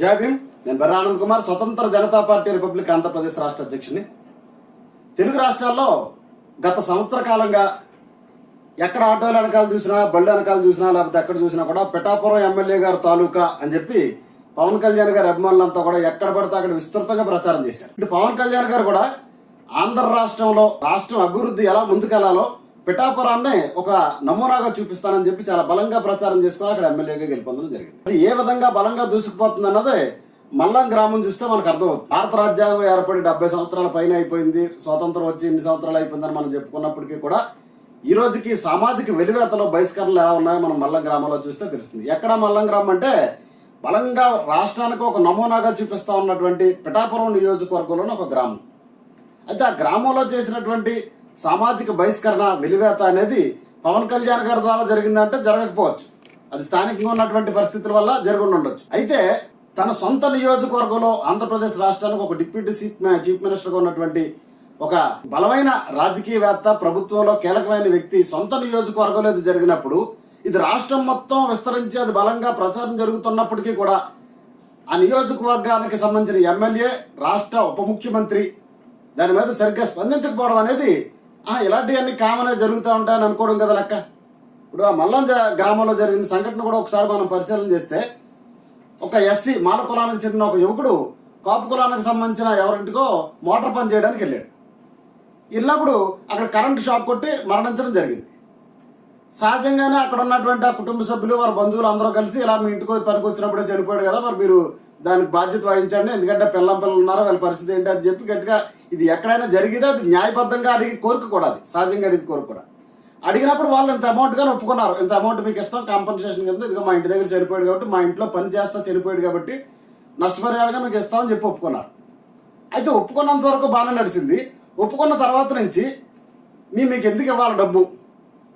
జై భీమ్. నేను బెర్ర ఆనంద్ కుమార్ స్వతంత్ర జనతా పార్టీ రిపబ్లిక్ ఆంధ్రప్రదేశ్ రాష్ట్ర అధ్యక్షుడిని. తెలుగు రాష్ట్రాల్లో గత సంవత్సర కాలంగా ఎక్కడ ఆటోల వెనకాల చూసినా బళ్ళు వెనకాల చూసినా లేకపోతే ఎక్కడ చూసినా కూడా పిఠాపురం ఎమ్మెల్యే గారు తాలూకా అని చెప్పి పవన్ కళ్యాణ్ గారి అభిమానులంతా కూడా ఎక్కడ పడితే అక్కడ విస్తృతంగా ప్రచారం చేశారు. ఇటు పవన్ కళ్యాణ్ గారు కూడా ఆంధ్ర రాష్ట్రంలో రాష్ట్రం అభివృద్ధి ఎలా ముందుకెళ్ళాలో పిఠాపురాన్నే ఒక నమూనాగా చూపిస్తానని చెప్పి చాలా బలంగా ప్రచారం చేసుకుని అక్కడ ఎమ్మెల్యేగా గెలుపొందడం జరిగింది. అది ఏ విధంగా బలంగా దూసుకుపోతుంది అన్నదే మల్లం గ్రామం చూస్తే మనకు అర్థమవుతుంది. భారత రాజ్యాంగం ఏర్పడి డెబ్బై సంవత్సరాల పైన అయిపోయింది. స్వాతంత్రం వచ్చి ఎన్ని సంవత్సరాలు అయిపోయిందని మనం చెప్పుకున్నప్పటికీ కూడా ఈ రోజుకి సామాజిక వెలివేతలో బహిష్కరణలు ఎలా ఉన్నాయో మనం మల్లం గ్రామంలో చూస్తే తెలుస్తుంది. ఎక్కడ మల్లం గ్రామం అంటే బలంగా రాష్ట్రానికి ఒక నమూనాగా చూపిస్తా ఉన్నటువంటి పిఠాపురం నియోజకవర్గంలోని ఒక గ్రామం. అయితే ఆ గ్రామంలో చేసినటువంటి సామాజిక బహిష్కరణ వెలివేత అనేది పవన్ కళ్యాణ్ గారి ద్వారా జరిగిందంటే జరగకపోవచ్చు. అది స్థానికంగా ఉన్నటువంటి పరిస్థితుల వల్ల జరగకుండా ఉండొచ్చు. అయితే తన సొంత నియోజకవర్గంలో ఆంధ్రప్రదేశ్ రాష్ట్రానికి ఒక డిప్యూటీ చీఫ్ చీఫ్ మినిస్టర్గా ఉన్నటువంటి ఒక బలమైన రాజకీయవేత్త ప్రభుత్వంలో కీలకమైన వ్యక్తి సొంత నియోజకవర్గంలో ఇది జరిగినప్పుడు ఇది రాష్ట్రం మొత్తం విస్తరించి అది బలంగా ప్రచారం జరుగుతున్నప్పటికీ కూడా ఆ నియోజకవర్గానికి సంబంధించిన ఎమ్మెల్యే రాష్ట్ర ఉప ముఖ్యమంత్రి దాని మీద సరిగ్గా స్పందించకపోవడం అనేది ఇలాంటివన్నీ కామనే జరుగుతూ ఉంటాయని అనుకోవడం కదా లెక్క. ఇప్పుడు ఆ మల్లం గ్రామంలో జరిగిన సంఘటన కూడా ఒకసారి మనం పరిశీలన చేస్తే ఒక ఎస్సీ మాల కులానికి చెందిన ఒక యువకుడు కాపు కులానికి సంబంధించిన ఎవరింటికో మోటార్ పని చేయడానికి వెళ్ళాడు. వెళ్ళినప్పుడు అక్కడ కరెంట్ షాక్ కొట్టి మరణించడం జరిగింది. సహజంగానే అక్కడ ఉన్నటువంటి ఆ కుటుంబ సభ్యులు వారి బంధువులు అందరూ కలిసి ఇలా మీ ఇంటికి పనికి వచ్చినప్పుడే చనిపోయాడు కదా మరి మీరు దానికి బాధ్యత వహించండి ఎందుకంటే పిల్లం పిల్లలు ఉన్నారో వాళ్ళ పరిస్థితి ఏంటి అని చెప్పి గట్టిగా ఇది ఎక్కడైనా జరిగితే అది న్యాయబద్ధంగా అడిగి కోరిక కూడా అది సహజంగా అడిగి కోరిక కూడా. అడిగినప్పుడు వాళ్ళు ఇంత అమౌంట్ ఒప్పుకున్నారు. ఇంత అమౌంట్ మీకు ఇస్తాం కాంపన్సేషన్ కింద ఇదిగో మా ఇంటి దగ్గర చనిపోయాడు కాబట్టి మా ఇంట్లో పని చేస్తా చనిపోయాడు కాబట్టి నష్టపరిహారంగా మీకు ఇస్తామని చెప్పి ఒప్పుకున్నారు. అయితే ఒప్పుకున్నంత వరకు బాగానే నడిచింది. ఒప్పుకున్న తర్వాత నుంచి మీ మీకు ఎందుకు ఇవ్వాలి డబ్బు?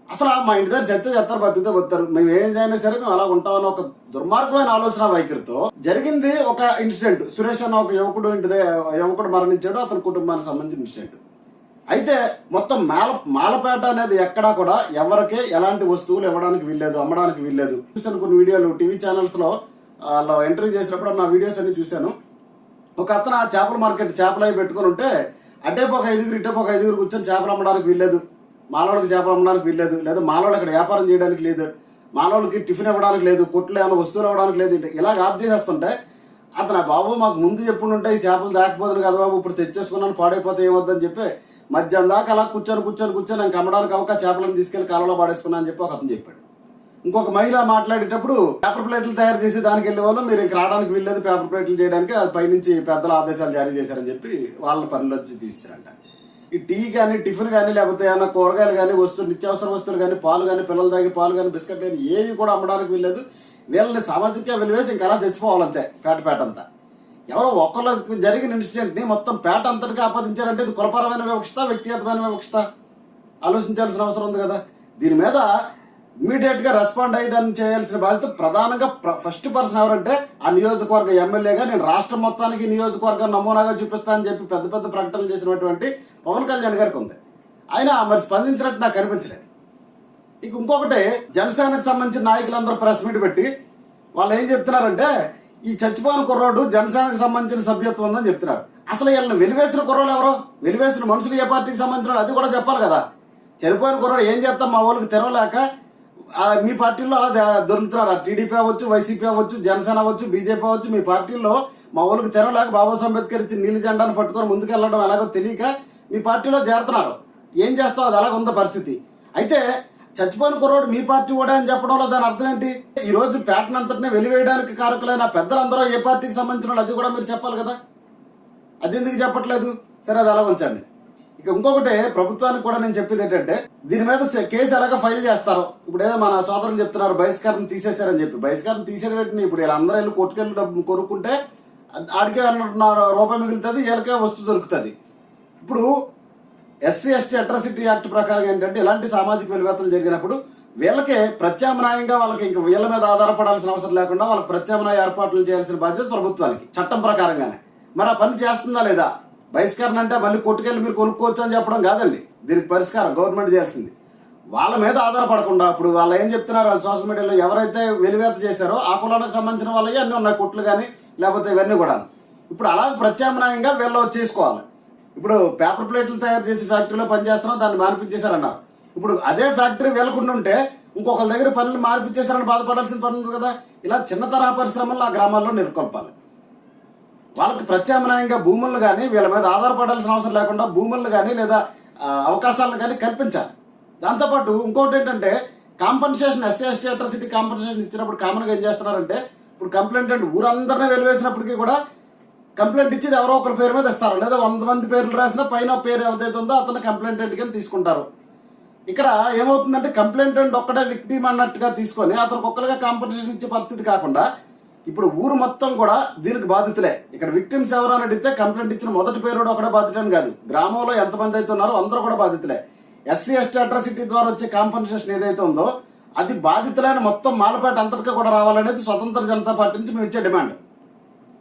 అసలు మా ఇంటి దగ్గర చెత్త చెత్తారు బతికితే బతారు మేము ఏం చేయనా సరే మేము అలా ఉంటామని ఒక దుర్మార్గమైన ఆలోచన వైఖరితో జరిగింది ఒక ఇన్సిడెంట్ సురేష్ అన్న ఒక యువకుడు ఇంటి యువకుడు మరణించాడు అతని కుటుంబానికి సంబంధించిన ఇన్సిడెంట్ అయితే మొత్తం మాల మాలపేట అనేది ఎక్కడా కూడా ఎవరికే ఎలాంటి వస్తువులు ఇవ్వడానికి వీల్లేదు అమ్మడానికి వీల్లేదు. చూసాను కొన్ని వీడియోలు టీవీ ఛానల్స్లో వాళ్ళు ఇంటర్వ్యూ చేసినప్పుడు నా వీడియోస్ అన్ని చూశాను. ఒక అతను ఆ చేపల మార్కెట్ చేపలు అవి పెట్టుకుని ఉంటే అడ్డేపు ఒక ఐదుగురు ఇటేపు ఒక ఐదుగురు కూర్చొని చేపలు అమ్మడానికి వీల్లేదు. మాలోళ్ళకి చేపలు అమ్మడానికి వీల్లేదు లేదా మాలోళ్ళు ఇక్కడ వ్యాపారం చేయడానికి లేదు మాలోళ్ళకి టిఫిన్ ఇవ్వడానికి లేదు కొట్లు ఏమైనా వస్తువులు ఇవ్వడానికి లేదు ఇలాగ ఆఫ్ చేసేస్తుంటే అతను బాబు మాకు ముందు చెప్పుంటే ఈ చేపలు దాకపోతుంది కదా బాబు ఇప్పుడు తెచ్చేసుకున్నాను పాడైపోతే ఏమొద్దని చెప్పి మధ్యాహ్నం దాకా అలా కూర్చొని కూర్చొని కూర్చొని నాకు అమ్మడానికి అవక చేపలను తీసుకెళ్ళి కాలంలో పాడేసుకున్నా అని చెప్పి ఒక అతను చెప్పాడు. ఇంకొక మహిళ మాట్లాడేటప్పుడు పేపర్ ప్లేట్లు తయారు చేసి దానికి వెళ్ళే వాళ్ళు మీరు ఇంక రావడానికి వీల్లేదు పేపర్ ప్లేట్లు చేయడానికి అది పైనుంచి పెద్దల ఆదేశాలు జారీ చేశారని చెప్పి వాళ్ళ పనిలోంచి తీసారంట ఈ టీ కానీ టిఫిన్ కానీ లేకపోతే ఏమైనా కూరగాయలు కానీ వస్తువులు నిత్యావసర వస్తువులు కానీ పాలు కానీ పిల్లలు తాగి పాలు కానీ బిస్కెట్ కానీ ఏవి కూడా అమ్మడానికి వీల్లేదు. వీళ్ళని సామాజిక వెలివేసి ఇంకా అలా చచ్చిపోవాలంతే పేట పేట అంతా. ఎవరో ఒక్కళ్ళకి జరిగిన ఇన్సిడెంట్ని మొత్తం పేట అంతటికి ఆపాదించారంటే ఇది కులపరమైన వివక్షత వ్యక్తిగతమైన వివక్షత ఆలోచించాల్సిన అవసరం ఉంది కదా. దీని మీద ఇమీడియట్గా రెస్పాండ్ అయ్యి దాన్ని చేయాల్సిన బాధ్యత ప్రధానంగా ఫస్ట్ పర్సన్ ఎవరంటే ఆ నియోజకవర్గ ఎమ్మెల్యేగా నేను రాష్ట్రం మొత్తానికి నియోజకవర్గం నమూనాగా చూపిస్తానని చెప్పి పెద్ద పెద్ద ప్రకటనలు చేసినటువంటి పవన్ కళ్యాణ్ గారికి ఉంది. ఆయన మరి స్పందించినట్టు నాకు అనిపించలేదు. ఇక ఇంకొకటి జనసేనకు సంబంధించిన నాయకులందరూ ప్రెస్ మీట్ పెట్టి వాళ్ళు ఏం చెప్తున్నారంటే ఈ చచ్చిపోయిన కుర్రోడు జనసేనకు సంబంధించిన సభ్యత్వం ఉందని చెప్తున్నారు. అసలు వీళ్ళని వెలివేసిన కుర్రోళ్ళు ఎవరో? వెలివేసిన మనుషులు ఏ పార్టీకి సంబంధించిన అది కూడా చెప్పాలి కదా. చనిపోయిన కుర్రోడు ఏం చేస్తాం? మా వాళ్ళకి తెరవలేక మీ పార్టీలో అలా ద- దొరుకుతున్నారు. టీడీపీ అవ్వచ్చు వైసీపీ అవ్వచ్చు జనసేన అవ్వచ్చు బీజేపీ అవ్వచ్చు మీ పార్టీలో మా వాళ్ళకి తెరవలేక బాబాసాహెబ్ అంబేద్కర్ ఇచ్చిన నీలి జెండాను పట్టుకొని ముందుకెళ్ళడం ఎలాగో తెలియక మీ పార్టీలో చేరుతున్నారు. ఏం చేస్తావు? అది అలాగ ఉందా పరిస్థితి. అయితే చచ్చిపోయిన కుర్రోడు మీ పార్టీ కూడా అని చెప్పడంలో దాని అర్థం ఏంటి? ఈ రోజు ప్యాటర్న్ అంతటినే వెలివేయడానికి కారకులైన పెద్దలందరూ ఏ పార్టీకి సంబంధించిన అది కూడా మీరు చెప్పాలి కదా. అది ఎందుకు చెప్పట్లేదు? సరే అది అలా ఉంచండి. ఇక ఇంకొకటి ప్రభుత్వానికి కూడా నేను చెప్పేది ఏంటంటే దీని మీద కేసు ఎలాగ ఫైల్ చేస్తారు ఇప్పుడు ఏదో మన సోదరులు చెప్తున్నారు బహిష్కారం తీసేశారని చెప్పి. బహిష్కారం తీసేయడం ఇప్పుడు వీళ్ళందరూ వెళ్ళి కొట్టుకెళ్ళి డబ్బు కొనుక్కుంటే ఆడికే అన్న రూపాయి మిగులుతుంది వీళ్ళకే వస్తువు దొరుకుతుంది. ఇప్పుడు ఎస్సీ ఎస్టీ అట్రాసిటీ యాక్ట్ ప్రకారం ఏంటంటే ఇలాంటి సామాజిక వెలివేతలు జరిగినప్పుడు వీళ్ళకే ప్రత్యామ్నాయంగా వాళ్ళకి ఇంక వీళ్ళ మీద ఆధారపడాల్సిన అవసరం లేకుండా వాళ్ళకి ప్రత్యామ్నాయ ఏర్పాట్లు చేయాల్సిన బాధ్యత ప్రభుత్వానికి చట్టం ప్రకారంగానే. మరి ఆ పని చేస్తుందా లేదా? బహిష్కరణ అంటే మళ్ళీ కొట్టుకెళ్ళి మీరు కొనుక్కోవచ్చు అని చెప్పడం కాదండి. దీనికి పరిష్కారం గవర్నమెంట్ చేయాల్సింది. వాళ్ళ మీద ఆధారపడకుండా అప్పుడు వాళ్ళు ఏం చెప్తున్నారు? సోషల్ మీడియాలో ఎవరైతే వెలివేత చేశారో ఆ కులానికి సంబంధించిన వాళ్ళవి అన్ని ఉన్నాయి కుట్లు కానీ లేకపోతే ఇవన్నీ కూడా ఇప్పుడు అలా ప్రత్యామ్నాయంగా వీళ్ళు చేసుకోవాలి. ఇప్పుడు పేపర్ ప్లేట్లు తయారు చేసి ఫ్యాక్టరీలో పనిచేస్తున్నాం దాన్ని మానిపించేశారన్నారు ఇప్పుడు అదే ఫ్యాక్టరీ వెళ్ళకుండా ఉంటే ఇంకొకరి దగ్గర పనులు మార్పించేశారని బాధపడాల్సిన పని ఉంది కదా. ఇలా చిన్న తరహా పరిశ్రమలు ఆ గ్రామాల్లో నెలకొల్పాలి. వాళ్ళకి ప్రత్యామ్నాయంగా భూములను కానీ వీళ్ళ మీద ఆధారపడాల్సిన అవసరం లేకుండా భూములను కానీ లేదా అవకాశాలను కానీ కల్పించాలి. దాంతోపాటు ఇంకోటి ఏంటంటే compensation SC ST atrocity compensation ఇచ్చినప్పుడు కామన్గా ఏం చేస్తున్నారంటే ఇప్పుడు కంప్లైంట్ అంటే ఊరందరినీ వెలివేసినప్పటికీ కూడా కంప్లైంట్ ఇచ్చేది ఎవరో ఒకరి పేరు మీద ఇస్తారు. లేదా వంద మంది పేర్లు రాసినా పైన పేరు ఏదైతే ఉందో అతను కంప్లైంట్ కింద తీసుకుంటారు. ఇక్కడ ఏమవుతుందంటే కంప్లైంట్ అండ్ ఒక్కడే విక్టిమ్ అన్నట్టుగా తీసుకొని అతనికి ఒక్కరిగా కాంపన్సేషన్ ఇచ్చే పరిస్థితి కాకుండా ఇప్పుడు ఊరు మొత్తం కూడా దీనికి బాధితులే. ఇక్కడ విక్టిమ్స్ ఎవరు అని అడిగితే కంప్లైంట్ ఇచ్చిన మొదటి పేరు ఒకటే బాధితుడని కాదు. గ్రామంలో ఎంతమంది అయితే ఉన్నారో అందరూ కూడా బాధితులే. ఎస్సీ ఎస్టీ అట్రాసిటీ ద్వారా వచ్చే కాంపన్సేషన్ ఏదైతే ఉందో అది బాధితులైన మొత్తం మాలపేట అంతటిగా కూడా రావాలనేది స్వతంత్ర జనతా పార్టీ నుంచి మేము ఇచ్చే డిమాండ్.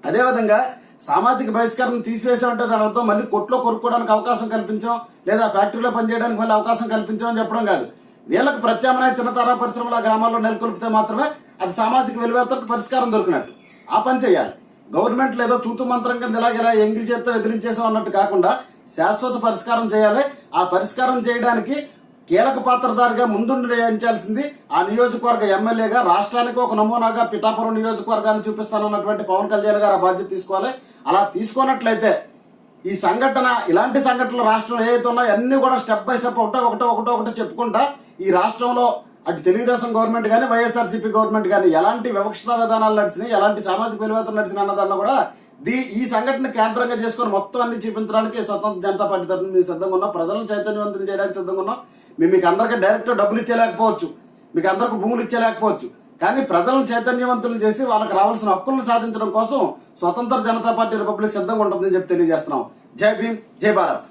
అదేవిధంగా సామాజిక బహిష్కరణ తీసివేసామంటే దాని అర్థం మళ్ళీ కొట్లో కొనుక్కోవడానికి అవకాశం కల్పించాం లేదా ఫ్యాక్టరీలో పనిచేయడానికి మళ్ళీ అవకాశం కల్పించాం అని చెప్పడం కాదు. వీళ్ళకి ప్రత్యామ్నాయ చిన్నతర పరిశ్రమల గ్రామాల్లో నెలకొల్పితే మాత్రమే అది సామాజిక విలువేతలకు పరిష్కారం దొరికినట్టు. ఆ పని చేయాలి. గవర్నమెంట్ లేదో తూతు మంత్రం కింద ఇలాగేలా ఎంగిల్ చేత్తో ఎదిరించేసాం అన్నట్టు కాకుండా శాశ్వత పరిష్కారం చేయాలి. ఆ పరిష్కారం చేయడానికి కీలక పాత్రధారిగా ముందుండి వేయించాల్సింది ఆ నియోజకవర్గ ఎమ్మెల్యేగా రాష్ట్రానికి ఒక నమూనాగా పిఠాపురం నియోజకవర్గాన్ని చూపిస్తానన్నటువంటి పవన్ కళ్యాణ్ గారు ఆ బాధ్యత తీసుకోవాలి. అలా తీసుకున్నట్లయితే ఈ సంఘటన ఇలాంటి సంఘటనలు రాష్ట్రంలో ఏవైతే ఉన్నాయో అన్ని కూడా స్టెప్ బై స్టెప్ ఒకటో ఒకటో ఒకటో ఒకటో చెప్పుకుంటా ఈ రాష్ట్రంలో అటు తెలుగుదేశం గవర్నమెంట్ కానీ వైఎస్ఆర్సీపీ గవర్నమెంట్ కానీ ఎలాంటి వివక్షత విధానాలు నడిచినాయి ఎలాంటి సామాజిక విలువేతలు నడిచిన అన్నదాన్ని కూడా దీ ఈ సంఘటన కేంద్రంగా చేసుకొని మొత్తం అన్ని చూపించడానికి స్వతంత్ర జనతా పార్టీ తరఫున మేము సిద్ధంగా ఉన్నాం. ప్రజలను చైతన్యవంతులు చేయడానికి సిద్ధంగా ఉన్నాం. మేము మీకు అందరికీ డైరెక్ట్ డబ్బులు ఇచ్చేలేకపోవచ్చు మీకు అందరికి భూములు ఇచ్చేలేకపోవచ్చు కానీ ప్రజలను చైతన్యవంతులు చేసి వాళ్ళకి రావాల్సిన హక్కులను సాధించడం కోసం స్వతంత్ర జనతా పార్టీ రిపబ్లిక్ సిద్ధంగా ఉంటుందని చెప్పి తెలియజేస్తున్నాం. జై భీమ్ జై భారత్.